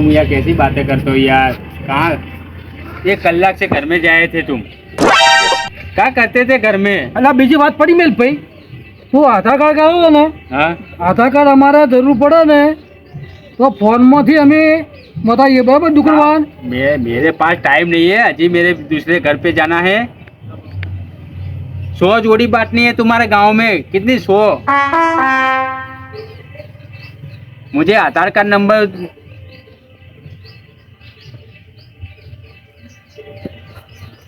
तुम यार कैसी बातें करते हो यार कहाँ एक कलाक से घर में जाए थे तुम क्या करते थे घर में એટલે બીજી વાત પડી મેલ ભાઈ તું આધાર કાર્ડ કાઢો ને हाँ આધાર કાર્ડ અમારે જરૂર પડે ને તો ફોનમાંથી અમે બતાવીએ બરાબર દુકાનવાળાને मेरे मेरे पास टाइम नहीं है अजी मेरे दूसरे घर पे जाना है सौ जोड़ी बांटनी है तुम्हारे गांव में कितनी सौ मुझे Aadhaar card number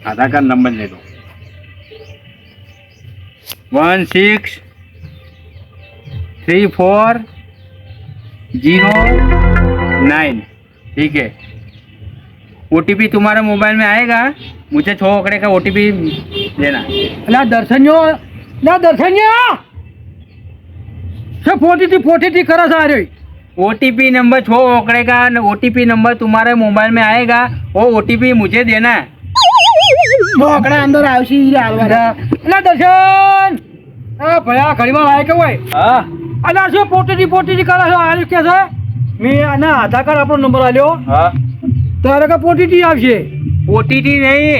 Aadhaar card number ले लो one six three four zero nine ठीक है ओ तुम्हारे मोबाइल में आएगा मुझे छो आंकड़े का ओ देना अला दर्शन जो ला दर्शन जो सब फोटी थी फोटी थी करा सा रही ओ नंबर छो आंकड़े का ओ नंबर तुम्हारे मोबाइल में आएगा वो ओ मुझे देना है છોકરા અંદર આવશે ઈ હાલવા એટલે દર્શન આ ભયા ઘડીમાં લાયક હોય हाँ અને આ શું પોટેથી પોટેથી કરે છે આ કે છે મેં આના આધાર કાર્ડ આપણો નંબર આલ્યો हाँ તારે કે પોટીથી આવશે ओटीटी नहीं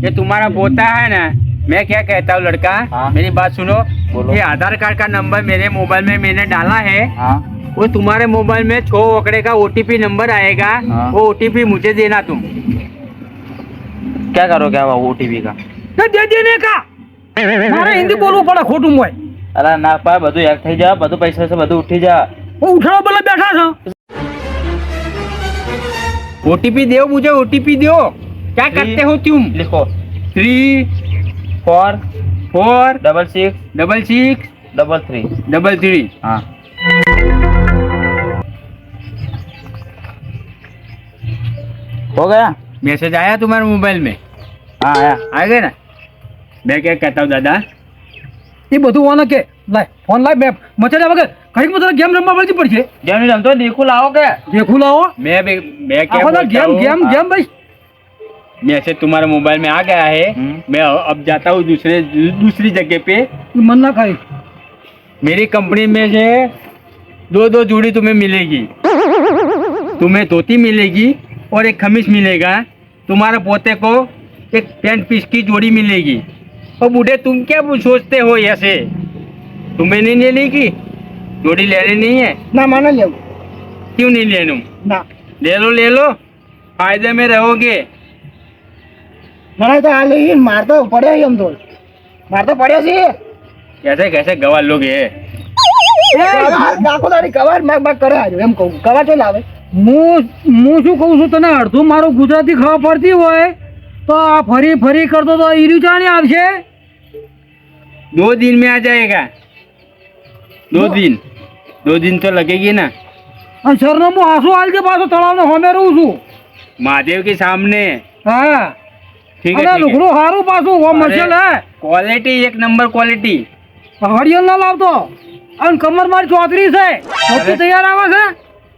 ये तुम्हारा पोता है ना मैं क्या कहता हूँ लड़का हाँ। मेरी बात सुनो बोलो। ये आधार कार्ड का नंबर मेरे मोबाइल में मैंने डाला है हाँ वो तुम्हारे मोबाइल में छो आंकड़े का ओटीपी नंबर आएगा हाँ। वो ओटीपी मुझे देना तुम क्या करोगे आप ओटीपी का તે દે દે ને કા મારે હિન્દી બોલવું પડે ખોટું હોય અરે ના પા બધું યાદ થઈ જા બધું પૈસા છે બધું ઉઠી જા હું ઉઠાડો બોલે બેઠા છો ओटीपी दो मुझे ओटीपी दो क्या Three. करते हो तुम लिखो three four four double six double six double three double three हाँ हो गया मैसेज आया तुम्हारे मोबाइल में हाँ आया आ गए ना मैं क्या कहता हूँ दादा એ બધું ઓને કે લાય ફોન લાય મેપ મચાડ્યા વગર ઘડીક માં તને ગેમ રમવા પડતી પડશે गेम नहीं रमतो देखो लाओ क्या દેખું લાવો मैं भी मैं क्या આ બધા बोलता ગેમ हूँ, ગેમ हाँ, ગેમ ભાઈ मैसेज तुम्हारे मोबाइल में आ गया है हम्म। मैं अब जाता हूँ दूसरे दूसरी जगह पे મન ના ખાય मेरी कंपनी में से दो दो जोड़ी तुम्हें मिलेगी तुम्हें धोती मिलेगी और एक खमीस मिलेगा तुम्हारे पोते को एक पैंट पीस की जोड़ी मिलेगी और बूढ़े तुम क्या वो सोचते हो ऐसे तुम्हें नहीं लेने की जोड़ी लेनी नहीं है ના માને લેવું क्यों नहीं लेनू ના ले लो ले लो फायदे में रहोगे મને તો આ લઈ માર તો પડ્યા એમ તો માર તો પડ્યા છે कैसे कैसे गवार लोग है નાખો તારી કવાર માગ માગ કરે આજો એમ કહું કવાર તો લાવે હું શું કહું છું તને? અડધું મારું ગુજરાતી ખબર પડતી હોય તો આ ફરી ફરી કરતો તો ઈર્યું ચાને આવશે? દો દિન મેં આ જાયેગા દો દિન. દો દિન તો લગેગી ના. અને સરનામું આંસુ હાલ કે પાછો તળાવનો હોમે રહું છું? મહાદેવ કે સામને? હા. ઠીક છે લુગડું સારું પાછું હોમ મર્શલ હે ક્વોલિટી એક નંબર ક્વોલિટી હળિયલ ના લાવતો. અને કમર મારી ચોતરી છે. તૈયાર આવે છે?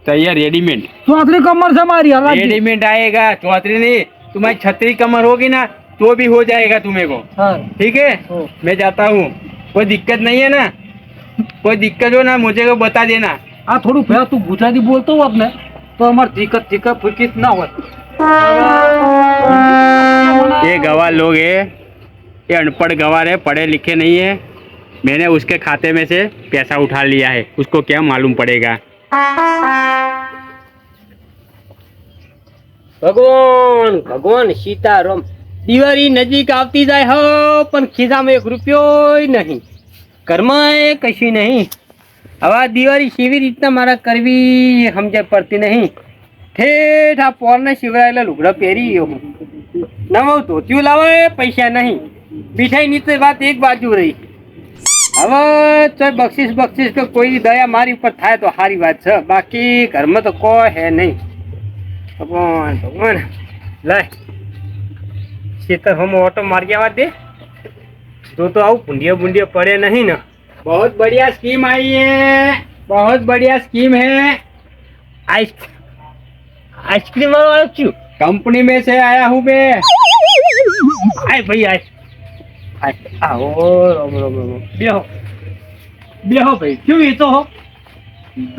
तैयार रेडीमेड चौथरी कमर से मारी रेडीमेड आएगा चौथरी नहीं तुम्हारी छतरी कमर होगी ना तो भी हो जाएगा तुम्हें को हाँ। ठीक है? हाँ। मैं जाता हूँ। कोई दिक्कत नहीं है ना? कोई दिक्कत हो ना मुझे को बता देना। आ थोड़ू भैया तू गुजराती बोलते हो अपने। तो हमारे दिक्कत दिक्कत फिर कितना हो ये गवार लोग है। ये अनपढ़ गवार है पढ़े लिखे नहीं है। मैंने उसके खाते में से पैसा उठा लिया है। उसको क्या मालूम पड़ेगा? ભગવાન ભગવાન સીતારામ દિવાળી નજીક આવતી જાય હો, પણ ખિસ્સામાં એક રૂપિયો નહીં. ઘરમાં કશું નહીં. હવે દિવાળી કેવી રીતના મારા કરવી સમજાય પડતી નહીં. ઠેઠ આ પોરને શિવરાયેલા લુગડા પહેરી હું નવું ધોતિયું લાવે, પૈસા નહીં. મીઠાઈની તો વાત એક બાજુ રહી. હવે તો બક્ષિસ બક્ષિસ તો કોઈ દયા મારી ઉપર થાય તો સારી વાત છે. બાકી ઘરમાં તો કો હે નહીં. ભગવાન ભગવાન. લાય. શીતલ હમ ઓટો મારી આવા દે. તો તો આવું ભૂંડિયા ભૂંડિયો પડે નહીં ને. બહુત બઢિયા સ્કીમ આવી હે. બહુત બઢિયા સ્કીમ હે. આઈસ આઈસ્ક્રીમ વાળો છું. કંપની મેં છે આયા હું બે. આય ભાઈ આઈસ આવો રામ રામ રામ બેહો બેહો ભાઈ શું વેચો હો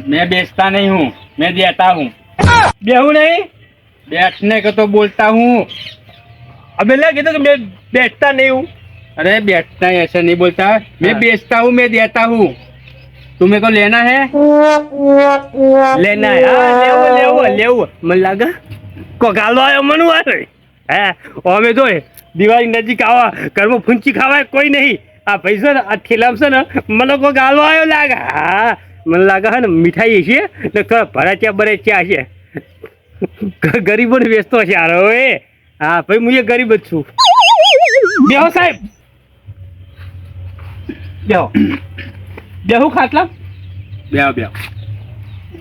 मैं बेचता नहीं हूँ मैं देता हूँ બેહું નહીં बैठने को तो बोलता हूँ अबे लगे तो मैं बैठता नहीं हूँ अरे बैठना है ऐसा नहीं बोलता मैं हाँ। बेचता हूँ मैं देता हूँ तुम्हें को लेना है લેના હે હા લેવું લેવું લેવું મને લાગે કોક હાલો આવ્યો મનુ આવે હે અમે તો દિવાળી નજીક આવા ઘરમાં ફૂંચી ખવાય કોઈ નહીં. આ પૈસો ને આ ઠેલામ છે ને મને કોઈ ગાલો આવ્યો લાગે. હા મને લાગે છે ને મીઠાઈ છે ને ભરાચ્યા બરેચ્યા છે ગરીબોને વેચતો છે યાર હવે હા ભાઈ હું એ ગરીબ જ છું. બેહો સાહેબ. બેહો. બેહુ ખાટલા. બેહો બેહો.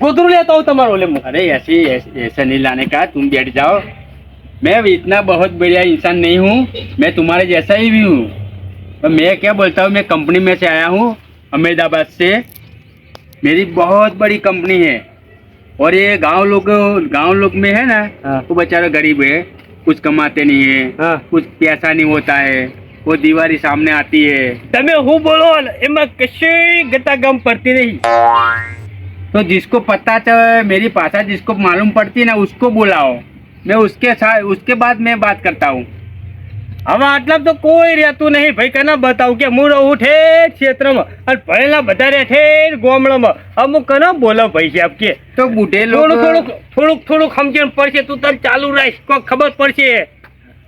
ગોધરું લેતો તમારો લે અરે એસી એસા નહીં લાને કા તું બેઠ જાઓ. मैं भी इतना बहुत बढ़िया इंसान नहीं हूँ मैं तुम्हारे जैसा ही भी हूँ और मैं क्या बोलता हूँ मैं कंपनी में से आया हूँ अहमदाबाद से मेरी बहुत बड़ी कंपनी है और ये गांव लोग गांव लोग में है ना हाँ। वो बेचारा गरीब है कुछ कमाते नहीं है हाँ। कुछ पैसा नहीं होता है वो दीवारी सामने आती है તમે હું બોલો ને એમાં કશી ગતા ગમ પડતી નહીં तो जिसको पता चल मेरी भाषा जिसको मालूम पड़ती है ना उसको बुलाओ मैं उसके साथ उसके बाद मैं बात करता हूँ હવે આટલા તો કોઈ રહેતું નહીં ભાઈ કને બતાવું કે હું રહું ઠેઠ ક્ષેત્રમાં અને ભણેલા બધા રહે ઠેઠ ગામડામાં અમુક કને બોલો ભાઈ સાહેબ કે तो बूढ़े लोग થોડુંક થોડુંક થોડુંક થોડુંક સમજણ પડશે તું તાર ચાલુ રહીશ કોઈક ખબર પડશે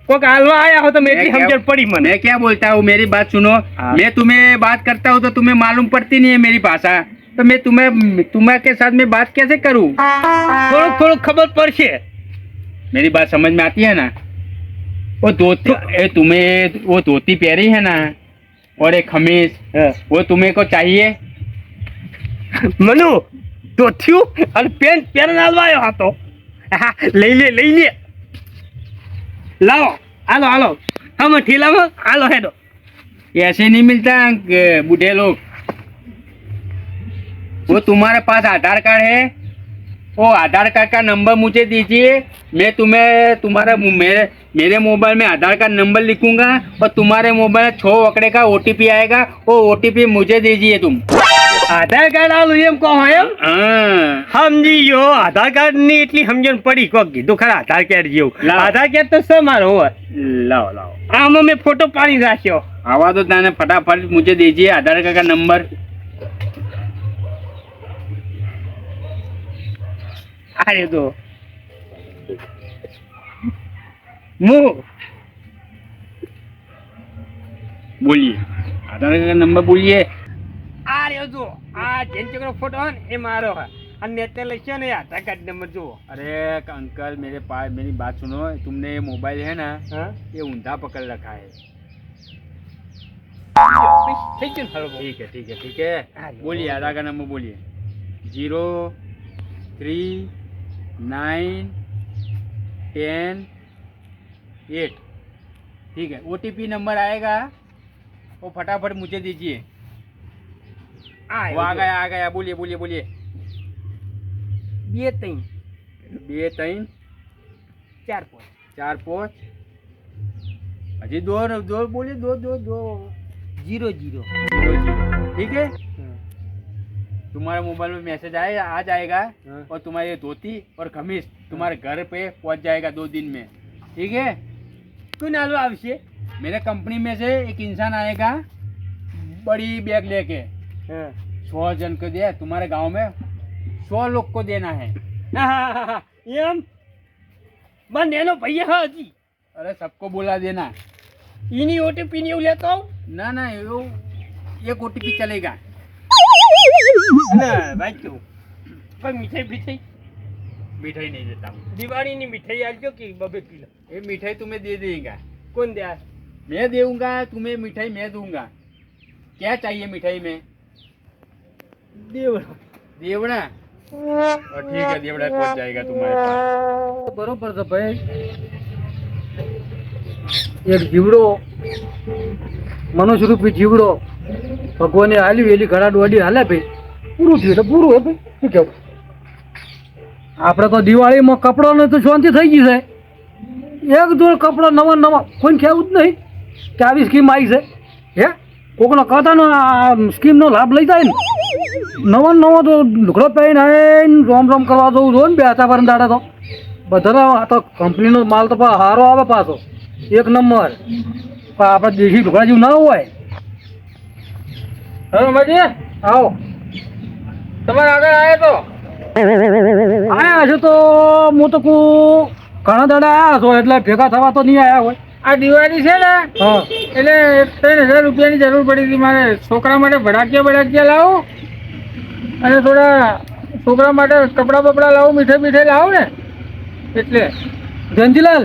કોઈક હાલવા આયા હો તો मैं એટલી क्या- સમજણ પડી મને मैं क्या बोलता हूँ मेरी बात सुनो हाँ। मैं तुम्हें बात करता हूँ तो तुम्हें मालूम पड़ती नहीं है मेरी भाषा तो मैं तुम्हें तुम्हें के साथ में बात कैसे करूँ થોડુંક થોડુંક ખબર પડશે मेरी बात समझ में आती है ना वो धोती ए, तुम्हें वो धोती पहरी है ना और एक खमीस હા. वो तुम्हें को चाहिए મનુ તો થયું અને પેન પેન હાલવા આવ્યો હતો હા, લઈ લે લઈ લે લાવો હાલો હાલો હમ ઠેલામાં હાલો હેડો ऐसे नहीं मिलता अ, बूढ़े लोग वो तुम्हारे पास आधार कार्ड है वो आधार कार्ड का नंबर मुझे दीजिए मैं तुम्हें तुम्हारा मेरे मेरे मोबाइल में आधार कार्ड नंबर लिखूंगा और तुम्हारे मोबाइल में छः वकड़े का ओटीपी आएगा वो ओटीपी मुझे दीजिए तुम આધાર કાર્ડ આલું એમ કહો એમ हाँ સમજી ગયો આધાર કાર્ડ ની એટલી સમજણ પડી કોક કીધું ખરા આધાર કાર્ડ જેવું લાવો. આધાર કાર્ડ તો શું મારો હોય लाओ लाओ આમાં મેં ફોટો પાડી રાખ્યો आवा तो ताने फटाफट मुझे दीजिए आधार कार्ड का અરે તો હું બોલીએ. આધાર કાર્ડ નંબર બોલીએ. આ રહ્યો જો આ જેન ચક્રો ફોટો હોય એ મારો હા. અને નેટને લખ્યો ને આધાર કાર્ડ નંબર જુઓ. અરે અંકલ મેરે પાસે મેરી બાત સુનો તુમને મોબાઈલ હે ના એ ઊંધા પકડ રખા હે. થઈ ગયું હાલો ઠીક હે ઠીક હે ઠીક હે. બોલીએ આધાર કાર્ડ નંબર બોલીએ. Zero three nine ten eight ठीक है ओ नंबर आएगा वो फटाफट मुझे दीजिए वो आ गया आ गया बोलिए बोलिए बोलिए બે ત્રણ बे तीन ચાર પાંચ चार पाँच अजी दो दो बोलिए दो दो दो જીરો જીરો जीरो जीरो ठीक है तुम्हारे मोबाइल में मैसेज आए आ जाएगा हाँ। और तुम्हारी धोती और खमीज हाँ। तुम्हारे घर पे पहुँच जाएगा दो दिन में। ठीक है? क्यों नालो आवश्य मेरे कंपनी में से एक इंसान आएगा बड़ी बैग लेके। हाँ। सौ जन को दे तुम्हारे गाँव में सौ लोग को देना है। मैं लो भैया हाँ जी। अरे सबको बोला देना। इन्हीं ओ टी पी नहीं लेता हूँ ना ना यो एक ओ टी पी चलेगा। ના ભાઈ કેવું પણ મીઠાઈ બીઠાઈ मिठाई नहीं देता हूँ દિવાળીની મીઠાઈ આલજો કે બબે કિલો ये मिठाई तुम्हें दे देगा કોણ દે આ? मैं दूंगा तुम्हें मिठाई मैं दूंगा क्या चाहिए मिठाई में દેવડો देवड़ा और ठीक है देवड़ा पहुंच जाएगा तुम्हारे पास બરોબર છે ભાઈ એક જીવડો મનુષ્યરૂપી જીવડો ભગવાને હાલ્યું, એલી ઘડા દોડી હાલે ભાઈ. પૂરું થયું એટલે પૂરું હે ભાઈ શું કેવું આપણે તો દિવાળીમાં કપડાને તો શાંતિ થઈ ગઈ છે. એક જોડ કપડા નવા નવા. કોઈ કહેવું જ નહીં કે આવી સ્કીમ આવી છે. હે? કોકનો કથાનો સ્કીમનો લાભ લઈ જાય ને. નવા નવા તો લુગડો પહેરીને આવીને રોમ રોમ કરવા જવું જોઈએ ને બે હતા પર દાડા તો. બધાનો આ તો કંપનીનો માલ તો હારો આવે પાછો. એક નંબર. પણ આપણે દેશી ઢોકળા જેવું ના હોય. હવે મજી આવો. તમારે આગળ આવ્યા તો આયા છે તો હું તો કહું ઘણા દાડા આવ્યા છો એટલે ભેગા થવા તો નહીં આવ્યા હોય. આ દિવાળી છે ને એટલે ત્રણ હજાર રૂપિયાની જરૂર પડી હતી. મારે છોકરા માટે ભડાકિયા ભડાકિયા લાવો અને થોડા છોકરા માટે કપડાં બપડા લાવો મીઠાઈ મીઠાઈ લાવું ને. એટલે. જયંતિલાલ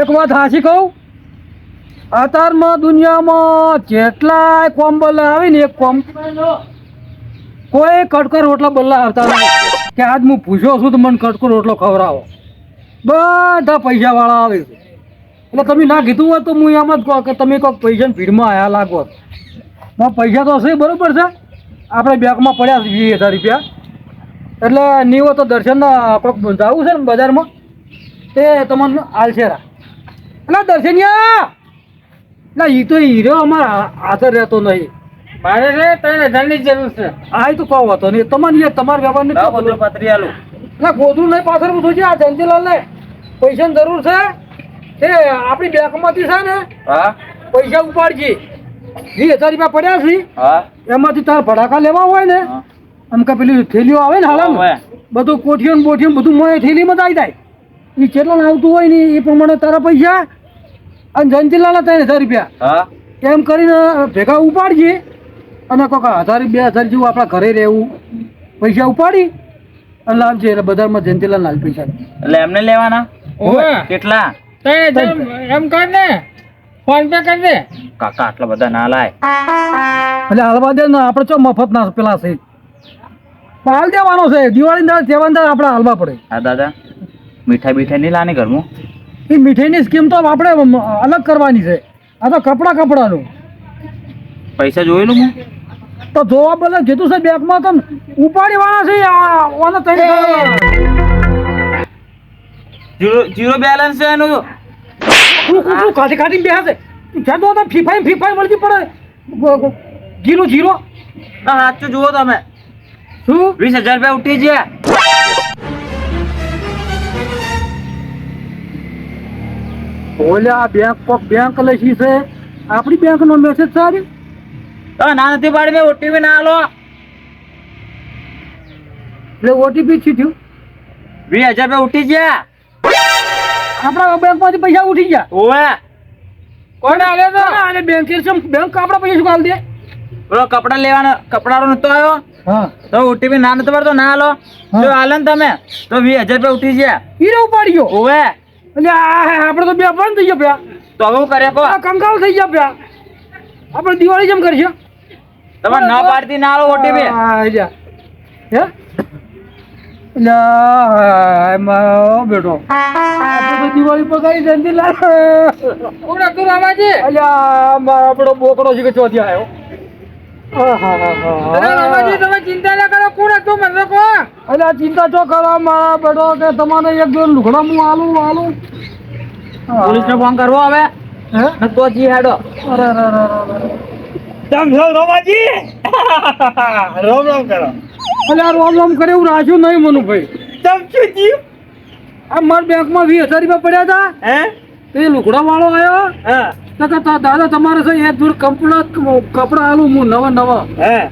એક વાત હાચી કહું. અત્યારમાં દુનિયામાં જેટલા કોમ્બલ આવે ને એક કોમ, કોઈ કટકર રોટલા બલ્લા આવતા નથી. કે આજ હું પૂછ્યો છું તો મને કટકો રોટલો ખવડાવો. બધા પૈસા વાળા આવે છે. એટલે તમે ના કીધું હોય તો હું એમ જ કહો કે તમે કોઈક પૈસાની ભીડમાં આવ્યા લાગો માં પૈસા તો હશે બરોબર છે. આપણે બેંકમાં પડ્યા છે વીસ હજાર રૂપિયા. એટલે નીવો તો દર્શનના કોઈક જવું છે ને બજારમાં. તે તમને આલશેરા. એટલે દર્શનિયા! એટલે એ તો હીરો અમારા હાજર રહેતો નહીં. મારે છે ત્રણ હજારની જરૂર છે. આ તો કહો હતો નહીં. તમારે તમારા વ્યવહાર ને લાવો બધું ના ગોધું ગોધરું નહીં પાછળ પૂછું છે આ જયંતિલાલ ને પૈસાની જરૂર છે. એ આપણી બેંકમાંથી છે ને હા? પૈસા ઉપાડજે. વીસ હજાર રૂપિયા પડ્યા છે. હા? એમાંથી તારે ભડાકા લેવા હોય ને. આમ કે પેલી થેલીઓ આવે ને હાલ બધું કોઠીઓ ને બોઠીઓ બધું મને થેલીમાં જ આવી જાય. એ કેટલા આવતું હોય ને એ પ્રમાણે તારા પૈસા અને જયંતિલાલના ત્રણ હજાર રૂપિયા. એમ કરીને ભેગા ઉપાડજે અને કોઈક હજાર બે હજાર જેવું આપણા ઘરે રહેવું. પૈસા ઉપાડી અને લાવજે એટલે બજારમાં જયંતિલાલ લાલ પૈસા. એટલે એમને લેવાના? કેટલા? ત્રણ હજાર એમ કર ને ફોન પે કરી દે કાકા આટલા બધા ના લાય. એટલે હાલવા દે ને આપણે ચો મફત ના પેલા છે. હાલ દેવાનો છે. દિવાળી ના તહેવાર આપણે હાલવા પડે. હા દાદા. મીઠાઈ બીઠાઈ નહીં લાને ઘરમાં? એ મીઠાઈની સ્કીમ તો આપણે અલગ કરવાની છે. આ તો કપડાં કપડાનું. પૈસા જોયેલું હું તો જોવા બદલે કીધું છે બેંકમાં તો ઉપાડી વાળા છે ઓને જીરો બેલેન્સ છે એનું? તું તું કાઢી કાઢીને બેહા છે? જ્યાં તો ફીફાઈ ફીફાઈ મળતી પડે. Zero zero. સાચું જુઓ તમે. શું? વીસ હજાર રૂપિયા ઉઠી ગયા. ઓલ્યા બેંક પર બેંક લખી છે. આપણી બેંક નો મેસેજ સારી? ના નથી પાડી મેં ઓટીપી ના આલો. એટલે ઓટીપી છી થયું? વીસ હજાર રૂપિયા ઉઠી ગયા. આપણા બેંકમાંથી પૈસા ઉઠી ગયા. ઓવે. કોને આલ્યો તો? અને બેંક બેંક આપણા પૈસા શું કાલ દે પેલો કપડા લેવાનો કપડાનો નતો આવ્યો? હા. તો ઓટીપી ના નતો પડતો ના આલો. જો આલે ને તમે તો વીસ હજાર રૂપિયા ઉઠી ગયા. હીરો ઉપાડી ગયો ઓવે. આપણે તો બે બંધ થઈ ગયા પ્યા તો હવે હું કરે કો આ થઈ ગયા પ્યા આપણે દિવાળી જેમ કરશે તમે ન પાડતી ના આવો ઓટીપી આ જા. હે ના મારો બેટો આપણે તો દિવાળી પર કઈ જંતી લાલ કોને તું રામાજી અલ્યા મારો આપણો બોકડો છે કે ચોથી આવ્યો ચિંતા ના કરો કોણ હતું મને કહો. અલ્યા ચિંતા ચો કરો મારા બેટો કે તમારે એક જો લુગડા હું આલું આલું. પોલીસ ને ફોન કરવો હવે. તો જી હેડો. અરે અરે અરે અરે. તમ છો રોમાજી. રોમ રોમ કરો. અલ્યા રોમ રોમ કરે એવું રાખ્યું નહીં મનુ ભાઈ. તમ શું જીવ આ મારા બેંકમાં વીસ હજાર રૂપિયા પડ્યા હતા. હે? એ લુગડા વાળો આવ્યો. હા. તા- દાદા તમારે છે એ દૂર કપડા કપડા આલું હું નવા નવા. હે?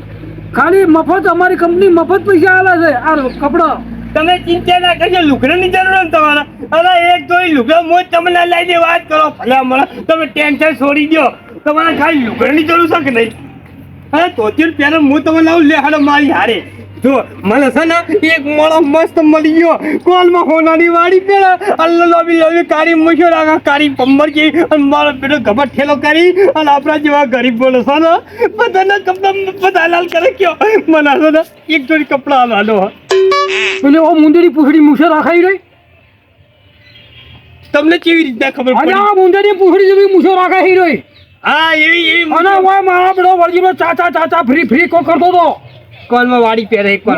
ખાલી મફત અમારી કંપની મફત પૈસા આલે છે આ કપડા. તમે ચિંતા ના કરજો લુગડાની જરૂર ને તમારે. અરે એક તો લુગડા મોજ તમને લઈ દે વાત કરો. ભલે મળે તમે ટેન્શન છોડી દો તમારે ખાલી લુગડાની જરૂર છે કે નહીં? અરે તોતી પેલા હું તમને લાવું લે હાલો મારી હારે. જો મને છે ને એક મોડો મસ્ત મળી ગયો કોલમાં હોનાની વાડી પેલા. અલ્લો લોબી લોબી કારી મૂક્યો રાખા કારી પમ્બર કે અને મારો પેલો ગભટ ઠેલો કરી અને આપણા જેવા ગરીબ બોલો છે ને બધાના કપડા બધા લાલ કરે કયો. મને છે ને એક જોડી કપડા લાલો અને એટલે ઓ મુંદરી પૂછડી મૂછે રાખાઈ રહી? તમને કેવી રીતના ખબર પડી? આ મુંદરી પૂછડી જેવી મૂછો રાખાઈ રહી? હા એવી એવી અને ઓય મારા વળગીનો ચાચા ચાચા ફ્રી ફ્રી કો કરતો તો કોલમાં વાડી પહેરે એક કોલ.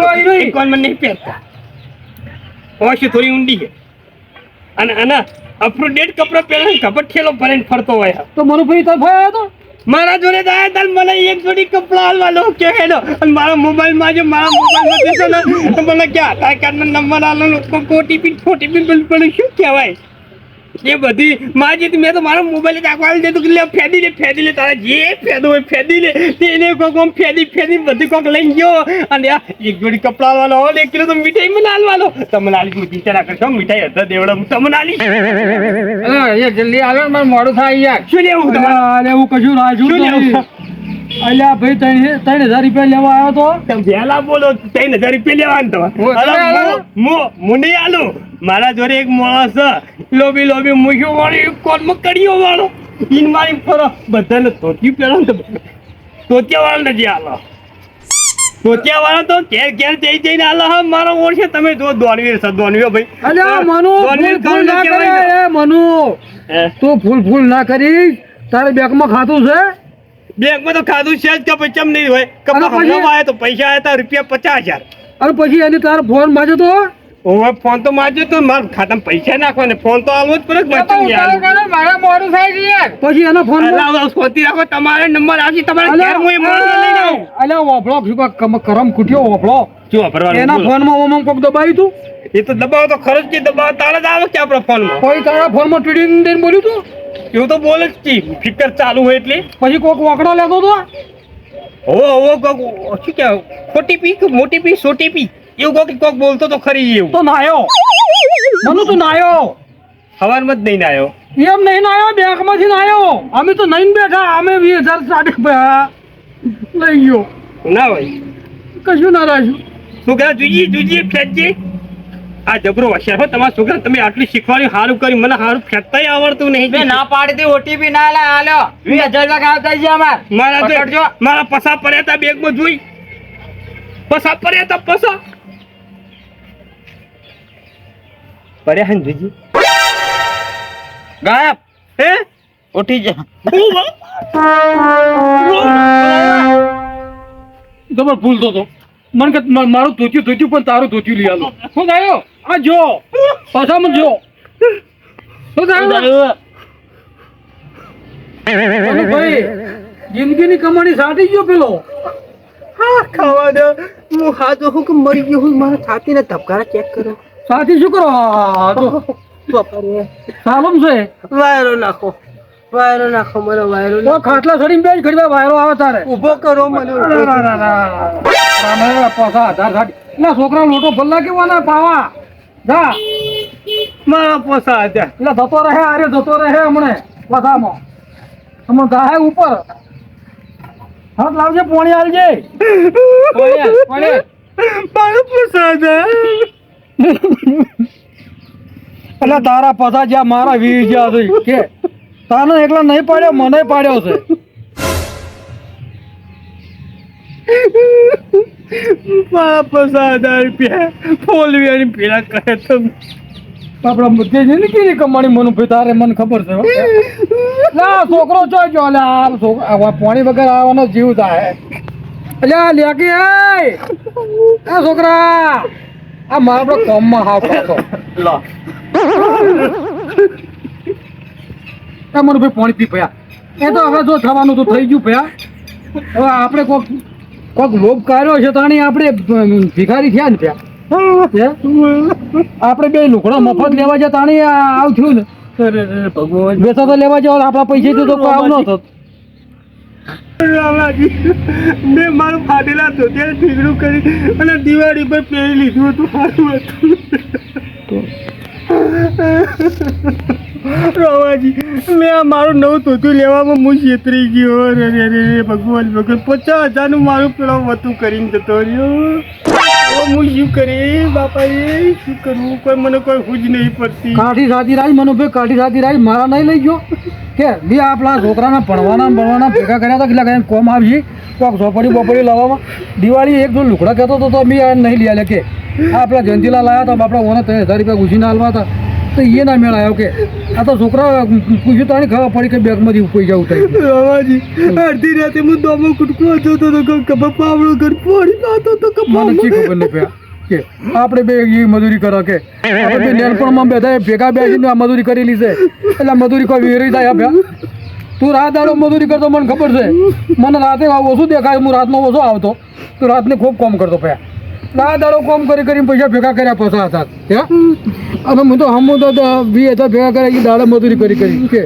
કોલમાં નહીં પહેરતા. હોશ થોડી ઊંડી છે. અને આના અપટુ ડેટ કપડા પહેરે ભરીને ફરતો હોય. તો મનુભાઈ તરફ આવ્યો હતો? મારા જોડે તો આયા મને એક જોડી કપડા હાલવાનો કે હેલો અને મારા મોબાઈલમાં જે મારા મોબાઈલમાં છે ને. મને કે આધાર કાર્ડ નો નંબર આલો ઓટીપી ઓટીપી બિલકુલ શું કહેવાય? એ બધી માજી મેં તો મારો મોબાઈલ આખો દીધું કે લે ફેદી લે ફેદી લે તારા જે ફેદો હોય ફેદી લે. એને કોક આમ ફેદી ફેદી બધી કોક લઈ ગયો. અને આ એક જોડી કપડા આલવાનો હોય એક કિલો તો મીઠાઈ મને આલવાનો તમને આલી હું વિચારા કરશો મીઠાઈ હતા દેવડા હું તમને આલી જલ્દી આવ્યો મારે મોડું થાય યાર શું લેવું? તમારે કશું શું લેવું? અલ્યા ભાઈ ત્રણ ત્રણ હજાર રૂપિયા લેવા આવ્યો તો? તમે બોલો ત્રણ હજાર રૂપિયા લેવાનું તમે આલો? મો હું નહીં આલું. મારા જોડે એક માણસ લોબી લોબી મૂક્યો વાળો કોલમાં કડીઓ વાળો? ઈન મારી ફરો બધાને ધોતી પહેરો ધોતિયા વાળો નથી આલો. ધોતિયા વાળા તો ઘેર ઘેર જઈ જઈને આલો હા મારો ઓળખે તમે જો દોડવીર છો દોડવીઓ ભાઈ. અલ્યા મનુ ફૂલ ફૂલ ના કહેવાય કરે. ને? એ મનુ તું ફૂલ ફૂલ ના કરી. તારે બેંકમાં ખાતું છે? બેંકમાં તો ખાધું છે જ કે પછી ચમ નહીં હોય? કે આવ્યા તો પૈસા આવ્યા હતા રૂપિયા પચાસ હજાર. અને પછી એને તારો ફોન માજો તો? ઓવે ફોન તો માજો તો મારા ખાતામાં પૈસા નાખવા ને ફોન તો આલવો જ પડે મારે મોડું થાય યાર. પછી એના ફોન અલા, અલા, રાખો તમારે નંબર આપી તમારે ઘેર હું એ મોડું. અલ્યા ઓફળો શું કરમ ખૂટ્યો ઓફળો શું વાપરવાનું? એના ફોન ફોનમાં ઓમમ કોક દબાવ્યું તું? એ તો દબાવો તો ખરો જ કે દબાવો તારે જ આવે કે આપણા ફોનમાં? કોઈ તારા ફોનમાં ટ્રેડિંગ દઈને બોલ્યું તું? એવું તો બોલે જ ફિકર ચાલુ હોય એટલે. પછી કોક વાકડો લેતો તો હો હો કોક શું કે ખોટી પી કે મોટી પી સોટી પી? એવું કોક કોક બોલતો તો ખરી એવું. તો નાયો. મનુ તું નાયો. સવારમાં જ નહીં નાયો. એમ નહીં નાયો બેંકમાંથી નાયો. અમે તો નહીં બેઠા અમે વીસ હજાર સાડી લઈ ગયો. ના ભાઈ કશું ના રાખ્યું. છોકરા જોઈએ જોઈએ ફેંકજે આ જબરો હોશિયાર હો તમારા છોકરા તમે આટલી શીખવાડ્યું સારું કર્યું. મને સારું ફેંકતાય આવડતું નહીં. બે ના પાડી ઓટીપી ના લે આલ્યો વીસ હજાર રૂપિયા થઈ ગયા અમાર. મારા તો મારા પસા પડ્યા હતા બેગમાં જોઈ. પસા પડ્યા હતા પસા. પડ્યા હે જોજી? ગાયબ. હે? ઉઠી જા. તમે ભૂલતો તો. મને મારું ધોત્યું ધોત્યું પણ તારું ધોત્યું લઈ આલો. શું થયો? આ જો. પાછામાં જો. શું થયું? ભાઈ જિંદગીની કમાણી સાટી ગયો પેલો. હા ખાવા દો. હું હાથો હું કે મરી ગયો હું મારા છાતીના ધબકારા ચેક કરો. સાથી શું કરો? આ તો. સાલમ છે. વાયરો નાખો. વાયરો નાખો મને વાયરો તો ખાટલા સડીને બેજ ખરીદવા વાયરો આવે તારે. ઊભો કરો મને. પાછા આધાર સાટી ના છોકરા લોટો ભલ્લા કેવાના પાવા? જા. મારા પોસા હતા એટલે જતો રહે આરે જતો રહે હમણે પથામાં હમણાં ગાહે ઉપર. હાથ લાવજે પોણી પોણી મારા પોસા હતા એટલે તારા જ્યાં મારા વીર જ્યાં કે તાને એકલા નહીં પાડ્યો મને પાડ્યો છે. મારા પસા રૂપિયા ફોલવી પીડા કરે તો. આપડા બધી જિંદગીની કમાણી મનુ ભાઈ તારે મને ખબર છે ના છોકરો છો જો આ છોકરો પાણી વગર આવવાનો જીવ થાય. એટલે આ લેકી આ છોકરા! આ મારા આપડે કોમમાં હાવ પાછો લો. મને ભાઈ પાણી ભયા. એ તો હવે જો થવાનું તો થઈ ગયું ભયા. હવે આપણે કોક કોક લોભ કર્યો છે તાણી આપણે ભિખારી થયા ને ભયા? આપણે બે લુકડા મફત લેવા જાય તાણી આવ થયું ને. ભગવાન બેસા તો લેવા જાવ આપણા પૈસા તો આવ ન થત. મેં મારું ફાટેલા ધોતિયા ઠીકરું કરી અને દિવાળી પર પહેરી લીધું હતું સારું હતું. રામાજી મેં આ મારું નવું તોતું લેવામાં હું છેતરી ગયો. અરે રે રે રે ભગવાન ભગવાન, પચાસ હજારનું મારું પેલો વતું કરીને જતો રહ્યો. હું શું કરી? બાપા શું કરવું? મને કોઈ હુજ નહીં પડતી. કાઠી સાથી રાજ, મનુભાઈ કાઠી સાથી રાજ, મારા નહીં લઈ ગયો. કે બી આપણા છોકરાના ભણવાના ભણવાના ભેગા કર્યા હતા કોમ આવશે? કોક ઝોપડી બોપડી લાવવામાં. દિવાળી એક જો લુકડા કહેતો હતો તો બી નહીં લઈ આલે કે. આ આપણા જયંતિલાલ હતા બાપડા ઓને ત્રણ હજાર રૂપિયા ઘૂસીને હાલવા હતા. તો એ ના મેળ આવ્યો કે આ તો છોકરા પૂછ્યું તાણી ખબર પડી કે બેગમાંથી જવું ઉઠાઈ બાબાજી અડધી રાતે હું દોમો કુટકો જોતો તો ખબર પાવડો ઘર પડી પાતો તો મને શી ખબર નહીં પડ્યા કે આપણે બે એ મજૂરી કરો કે આપણે બે નાનપણમાં બધા ભેગા બેસીને આ મજૂરી કરેલી છે. એટલે મજૂરી કોઈ વેરી થાય ભયા તું રાત દાડો મજૂરી કરતો મને ખબર છે. મને રાતે ઓછું દેખાય? હું રાતનો ઓછો આવતો. તું રાતને ખૂબ કામ કરતો પયા રાત દાડો કોમ કરી કરીને પૈસા ભેગા કર્યા પૈસા હતા. અને હું તો હમું તો બી હતા ભેગા કર્યા એ દાડે મજૂરી કરી કરી. કે?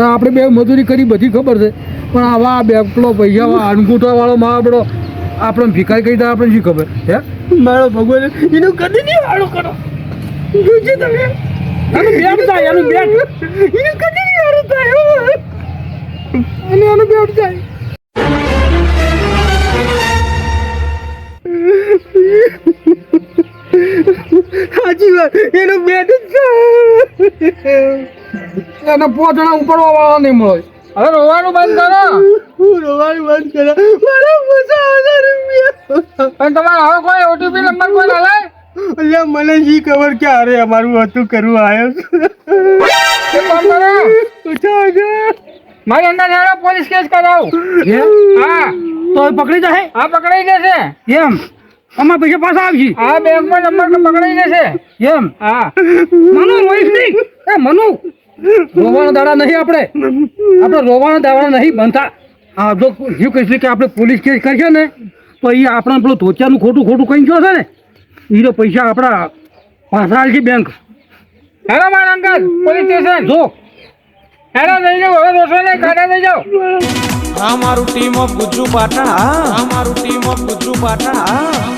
આપણે બે મજૂરી કરી બધી ખબર છે. પણ આવા બેકલો પૈસા અંગૂઠા વાળો મારો આપણે ભિખારી કરી દે આપણે શી ખબર? હે? મારો ભગવાન એનું કદી નહીં વાળો કરો. જોજે તમે? એનું બેટ થાય એનું બેટ. એનું કદી નહીં વાળો થાય. અને એનું બેટ થાય. સાચી વાત. એનું બેટ જ એને પોતણા ઉપરવા વાળા નહીં મળે. હવે રોવાનું બંધ કરો. હું રોવાનું બંધ કરો. મારા પૈસા હજાર રૂપિયા. પણ તમારે હવે કોઈ ઓટીપી નંબર કોઈ ના લે અલ્યા મને જી ખબર કે અરે અમારું હતું કરવું આવ્યો મારી અંદર હેડો પોલીસ કેસ કરાવું. હા? તો પકડી જાય હા પકડાઈ જશે. એમ? અમારા પૈસા પાછા આવશે હા બેંકમાં નંબર તો પકડાઈ જશે. એમ? હા. મનુ રોઈશ નહીં. એ મનુ. રોવાનો દાડા નહીં આપણે. આપણે રોવાનો દાડા નહીં બનતા. હા જો શું કહીશ કે આપણે પોલીસ કેસ કરશે ને તો એ આપણા પેલું ધોતિયાનું ખોટું ખોટું કઈ ગયો છે ને એ તો પૈસા આપણા પાછા આવશે બેંક હેલો મારા અંકલ પોલીસ સ્ટેશન. જો. હેલો લઈ જાઓ હવે રોસો ને કાઢા લઈ જાઓ. આ મારું ટીમ ઓફ ગુજ્જુ પાટણ આ મારું ટીમ ઓફ ગુજ્જુ પાટણ આ